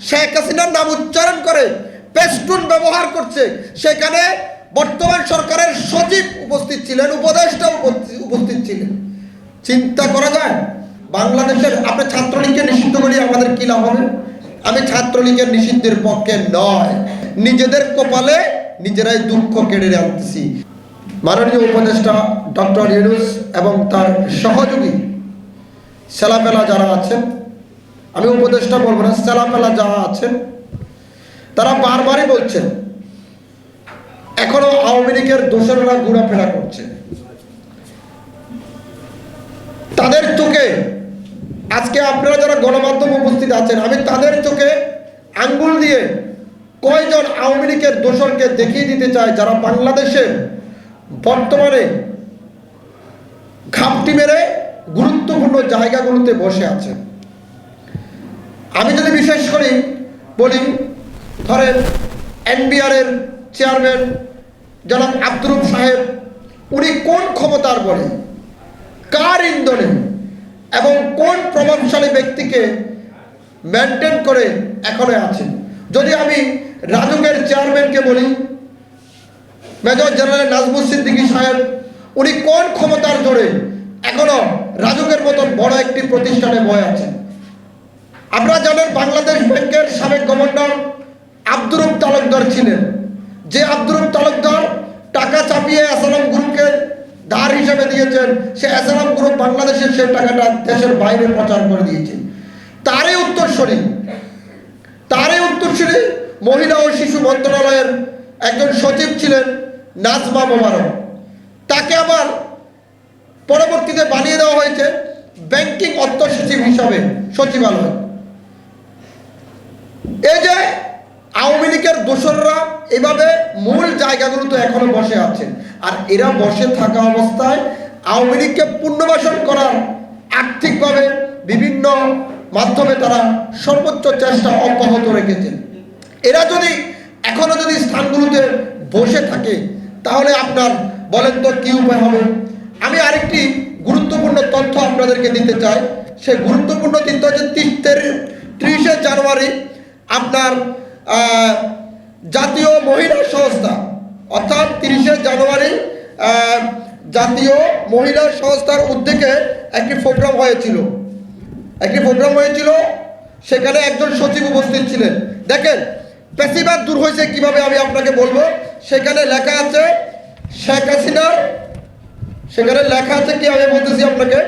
শেখ হাসিনার নাম উচ্চারণ করে পেস্টুন ব্যবহার করছে। সেখানে বর্তমান সরকারের সচিব উপস্থিত ছিলেন উপদেষ্টা উপস্থিত- ছিলেন। চিন্তা করা যায়, বাংলাদেশের আপনি ছাত্রলীগকে নিষিদ্ধ করি, আমাদের কি লাভ হবে? আমি ছাত্রলীগের নিষিদ্ধের পক্ষে নয়। নিজেদের কপালে নিজেরাই দুঃখ কেড়ে আনতেছি। মাননীয় উপদেষ্টা ডক্টর ইউনুস এবং তার সহযোগী, সেলাপেলা যারা আছেন আমি উপদেষ্টা বলব না সেলাপেলা যারা আছেন, তারা বারবারই বলছেন, এখনও আওয়ামী লীগের দোসররা ঘোরাফেরা করছে। তাদের চোখে, আজকে আপনারা যারা গণমাধ্যম উপস্থিত আছেন, আমি তাদের চোখে আঙ্গুল দিয়ে কয়জন আওয়ামী লীগের দোসরকে দেখিয়ে দিতে চাই, যারা বাংলাদেশে বর্তমানে ঘাপটি মেরে গুরুত্বপূর্ণ জায়গাগুলোতে বসে আছে। আমি যদি বিশেষ করি বলি, ধরেন এনবিআরের চেয়ারম্যান জনাব আব্দুরুপ সাহেব, উনি কোন ক্ষমতার বলে? কার ইন্ধনে এবং কোন প্রভাবশালী ব্যক্তিকে মেনটেন করে এখনও আছেন? যদি আমি রাজুকের চেয়ারম্যানকে বলি, মেজর জেনারেল নাজমুল সিদ্দিকী সাহেব, উনি কোন ক্ষমতার জোরে এখনও রাজুকের মতন বড় একটি প্রতিষ্ঠানে বয় আছেন? আপনারা জানেন বাংলাদেশ ব্যাংকের সাবেক গভর্নর আব্দুরুপ তালুকদার ছিলেন। যে আব্দুরুপ তালুকদার টাকা চাপিয়ে আসালাম গ্রুপকে ধার হিসেবে দিয়েছেন, সে আসালাম গ্রুপ বাংলাদেশের সে টাকাটা দেশের বাইরে প্রচার করে দিয়েছে। তারই উত্তরসূরি তারই উত্তরসূরি মহিলা ও শিশু মন্ত্রণালয়ের একজন সচিব ছিলেন নাজমা মোবারক। তাকে আবার পরবর্তীতে বানিয়ে দেওয়া হয়েছে ব্যাংকিং অর্থ সচিব হিসাবে সচিবালয়। এই যে আওয়ামী লীগের দোসররা এভাবে মূল জায়গাগুলোতে এখনও বসে আছেন। আর এরা বসে থাকা অবস্থায় আওয়ামী লীগকে পুনর্বাসন করার আর্থিকভাবে বিভিন্ন মাধ্যমে তারা সর্বোচ্চ চেষ্টা অব্যাহত রেখেছেন। এরা যদি এখনও যদি স্থানগুলোতে বসে থাকে, তাহলে আপনার বলেন তো কি উপায় হবে? আমি আরেকটি গুরুত্বপূর্ণ তথ্য আপনাদেরকে দিতে চাই। সে গুরুত্বপূর্ণ তথ্য হচ্ছে ত্রিশে জানুয়ারি আপনার জাতীয় মহিলা সংস্থা, অর্থাৎ তিরিশে জানুয়ারি জাতীয় মহিলা সংস্থার উদ্যোগে একটি প্রোগ্রাম হয়েছিল। একটি প্রোগ্রাম হয়েছিল, সেখানে একজন সচিব উপস্থিত ছিলেন। দেখেন, পেশিবাদ দূর হয়েছে কীভাবে আমি আপনাকে বলব? সেখানে লেখা আছে শেখ হাসিনার, সেখানে লেখা আছে কি আমি বলতেছি আপনাকে?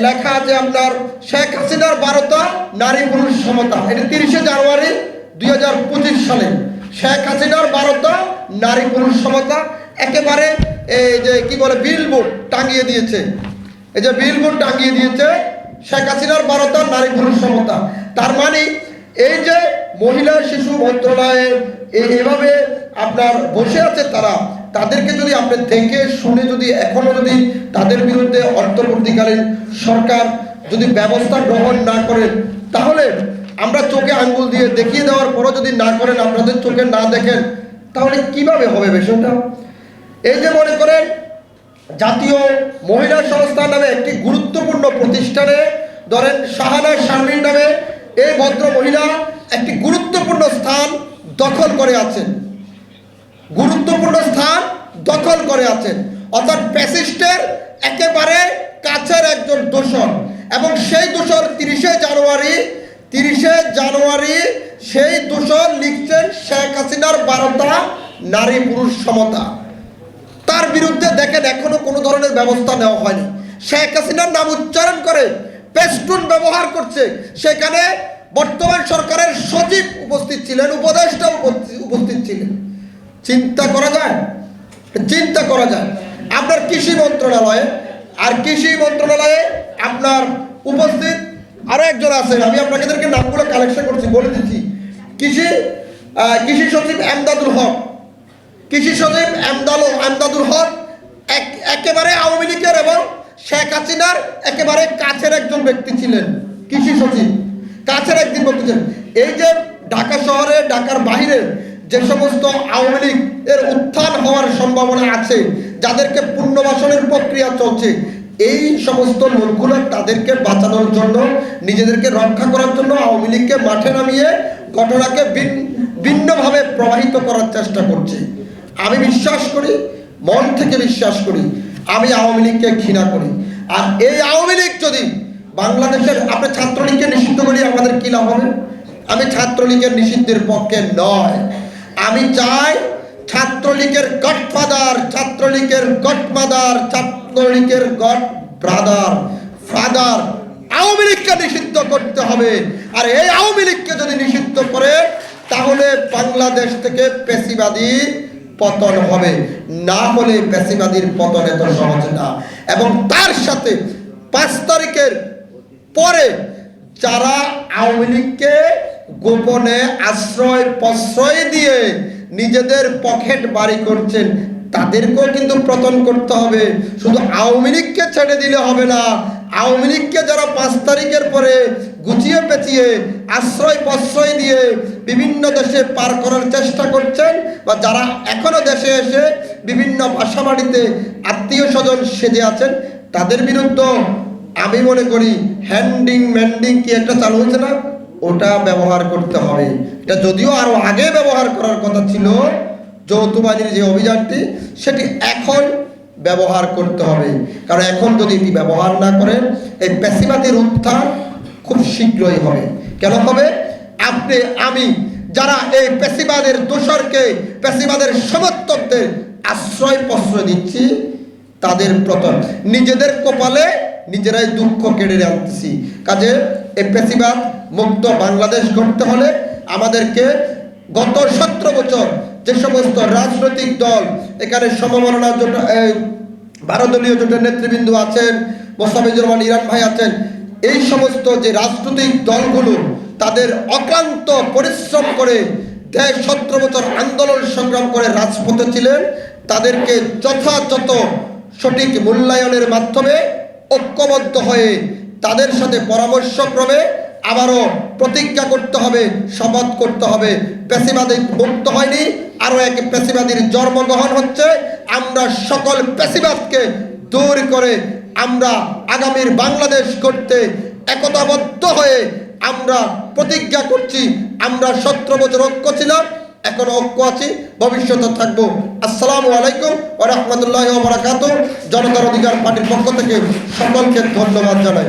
লেখা আছে আপনার শেখ হাসিনার বারোটা নারী পুরুষ সমতা। এটা তিরিশে জানুয়ারি দুই হাজার পঁচিশ সালে। শেখ হাসিনার বারোটা নারী পুরুষ সমতা। একেবারে এই যে কি বলে বিলবোর্ড টাঙিয়ে দিয়েছে। এই যে বিলবোর্ড টাঙিয়ে দিয়েছে শেখ হাসিনার বারোটা নারী পুরুষ সমতা। তার মানে এই যে মহিলা শিশু মন্ত্রণালয়ে এ- এভাবে আপনার বসে আছে তারা তাদেরকে যদি আপনি দেখে শুনে যদি এখনও যদি তাদের বিরুদ্ধে অন্তর্বর্তীকালীন সরকার যদি ব্যবস্থা গ্রহণ না করেন, তাহলে আমরা চোখে আঙ্গুল দিয়ে দেখিয়ে দেওয়ার পরও যদি না করেন, আপনাদের চোখে না দেখেন, তাহলে কীভাবে হবে বিষয়টা? এই যে মনে করেন, জাতীয় মহিলা সংস্থা নামে একটি গুরুত্বপূর্ণ প্রতিষ্ঠানে, ধরেন শাহানা শারমিন নামে এই ভদ্র মহিলা একটি গুরুত্বপূর্ণ স্থান দখল করে আছেন। গুরুত্বপূর্ণ স্থান দখল করে আছেন। অর্থাৎ প্যাসিস্টের একেবারে কাছের একজন দোষর। এবং সেই দোষর তিরিশে জানুয়ারি তিরিশে জানুয়ারি সেই দোষর লিখছেন শেখ হাসিনার বারোটা নারী পুরুষ সমতা। তার বিরুদ্ধে দেখেন এখনও কোনো ধরনের ব্যবস্থা নেওয়া হয়নি। শেখ হাসিনার নাম উচ্চারণ করে পেস্টুন ব্যবহার করছে। সেখানে বর্তমান সরকারের সচিব উপস্থিত ছিলেন, উপদেষ্টা উপস্থিত ছিলেন। চিন্তা করা যায়? চিন্তা করা যায়। আপনার কৃষি মন্ত্রণালয়ে, আর কৃষি মন্ত্রণালয়ে আপনার উপস্থিত আরও একজন আছেন। আমি আপনাদেরকে নামগুলো কালেকশন করছি, বলে দিচ্ছি। কৃষি কৃষি সচিব এমদাদুল হক। কৃষি সচিব এমদালু এমদাদুল হক এক, একেবারে আওয়ামী লীগের এবং শেখ হাসিনার একেবারে কাছের একজন ব্যক্তি ছিলেন কৃষি সচিব। কাছের একদিন ছিলেন এই যে ঢাকা শহরে, ঢাকার বাইরে যে সমস্ত আওয়ামী লীগ এর উত্থান হওয়ার সম্ভাবনা আছে, যাদেরকে পুনর্বাসনের প্রক্রিয়া চলছে, এই সমস্ত লোকগুলো তাদেরকে বাঁচানোর জন্য, নিজেদেরকে রক্ষা করার জন্য আওয়ামী লীগকে মাঠে নামিয়ে ঘটনাকে ভিন- ভিন্নভাবে প্রবাহিত করার চেষ্টা করছে। আমি বিশ্বাস করি, মন থেকে বিশ্বাস করি, আমি আওয়ামী লীগকে ঘৃণা করি। আর এই আওয়ামী লীগ যদি বাংলাদেশের, আপনি ছাত্রলীগকে নিষিদ্ধ করি আমাদের কি লাভ হবে? আমি ছাত্রলীগের নিষিদ্ধের পক্ষে নয়। আমি চাই ছাত্রলীগের গডফাদার, ছাত্রলীগের গডমাদার, ছাত্রলীগের গড ব্রাদার ফাদার আওয়ামী লীগকে নিষিদ্ধ করতে হবে। আর এই আওয়ামী লীগকে যদি নিষিদ্ধ করে, তাহলে বাংলাদেশ থেকে পেশিবাদী পতন হবে। না হলে পেশিবাদীর পতন এত সহজ না। এবং তার সাথে পাঁচ তারিখের পরে যারা আওয়ামী লীগকে গোপনে আশ্রয়, প্রশ্রয় দিয়ে নিজেদের পকেট বাড়ি করছেন। তাদেরকেও কিন্তু পতন করতে হবে। শুধু আওয়ামী লীগকে ছেড়ে দিলে হবে না। আওয়ামী লীগকে যারা পাঁচ তারিখের পরে গুছিয়ে পেঁচিয়ে আশ্রয়, প্রশ্রয় দিয়ে বিভিন্ন দেশে পার করার চেষ্টা করছেন বা যারা এখনও দেশে এসে বিভিন্ন বাসা বাড়িতে আত্মীয় স্বজন সেজে আছেন, তাদের বিরুদ্ধে আমি মনে করি হ্যান্ডিং, ম্যান্ডিং কি একটা চালু হয়েছে না? ওটা ব্যবহার করতে হবে। এটা যদিও আরও আগে ব্যবহার করার কথা ছিল যৌথ যে অভিযানটি, সেটি এখন ব্যবহার করতে হবে। কারণ এখন যদি এটি ব্যবহার না করেন, এই পেশিবাদীর উত্থান খুব শীঘ্রই হবে। কেন হবে? আপনি, আমি, যারা এই পেশিবাদের দোসরকে পেশিবাদের সমর্থকদের আশ্রয় প্রশ্রয় দিচ্ছি, তাদের প্রথম, নিজেদের কপালে নিজেরাই দুঃখ কেড়ে আনতেছি। কাজে, এই পেশিবাদ মুক্ত বাংলাদেশ গড়তে হলে আমাদেরকে গত সতেরো বছর যে সমস্ত রাজনৈতিক দল এখানে সমমরণা জোট ভারতীয় জোটের নেতৃবৃন্দ আছেন, মোস্তাফিজুর রহমান, ইরান ভাই আছেন, এই সমস্ত যে রাজনৈতিক দলগুলো তাদের অক্লান্ত পরিশ্রম করে দেশ সতেরো বছর আন্দোলন সংগ্রাম করে রাজপথে ছিলেন, তাদেরকে যথাযথ সঠিক মূল্যায়নের মাধ্যমে ঐক্যবদ্ধ হয়ে তাদের সাথে পরামর্শক্রমে আবারও প্রতিজ্ঞা করতে হবে, শপথ করতে হবে। পেশিবাদী মুক্ত হয়নি, আরও এক পেশিবাদীর জন্মগ্রহণ হচ্ছে। আমরা সকল পেশিবাদকে দূর করে আমরা আগামীর বাংলাদেশ করতে একতাবদ্ধ হয়ে আমরা প্রতিজ্ঞা করছি। আমরা সতেরো বছর ঐক্য ছিলাম, এখন ঐক্য আছি, ভবিষ্যতে থাকব। আসসালামু আলাইকুম ও রহমতুল্লাহ জনতার অধিকার পার্টির পক্ষ থেকে সকলকে ধন্যবাদ জানাই।